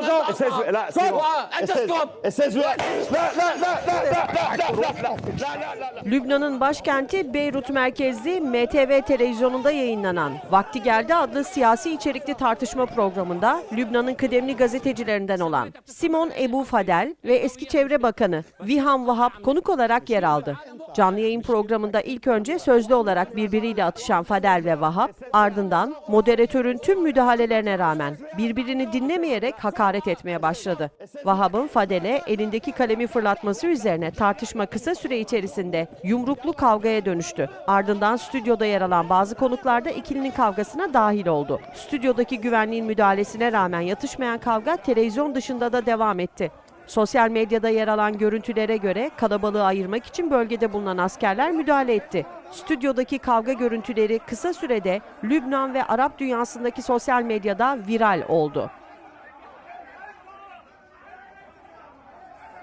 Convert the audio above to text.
l'argent. Et 16 là, c'est bon. Et 16 Et 16 là, là, là, là, là, là, là, là, là, là, là, là, là. Lübnan'ın başkenti Beyrut merkezli MTV televizyonunda yayınlanan Vakti Geldi adlı siyasi içerikli tartışma programında Lübnan'ın kıdemli gazetecilerinden olan Simon Ebu Fadel ve eski Çevre Bakanı Vihan Vahap konuk olarak yer aldı. Canlı yayın programında ilk önce sözlü olarak birbiriyle atışan Fadel ve Vahap, ardından moderatörün tüm müdahalelerine rağmen birbirini dinlemeyerek hakaret etmeye başladı. Vahap'ın Fadel'e elindeki kalemi fırlatması üzerine tartışma kısa süre içerisinde yumruklu kavgaya dönüştü. Ardından stüdyoda yer alan bazı konuklar da ikilinin kavgasına dahil oldu. Stüdyodaki güvenliğin müdahalesine rağmen yatışmayan kavga televizyon dışında da devam etti. Sosyal medyada yer alan görüntülere göre kalabalığı ayırmak için bölgede bulunan askerler müdahale etti. Stüdyodaki kavga görüntüleri kısa sürede Lübnan ve Arap dünyasındaki sosyal medyada viral oldu.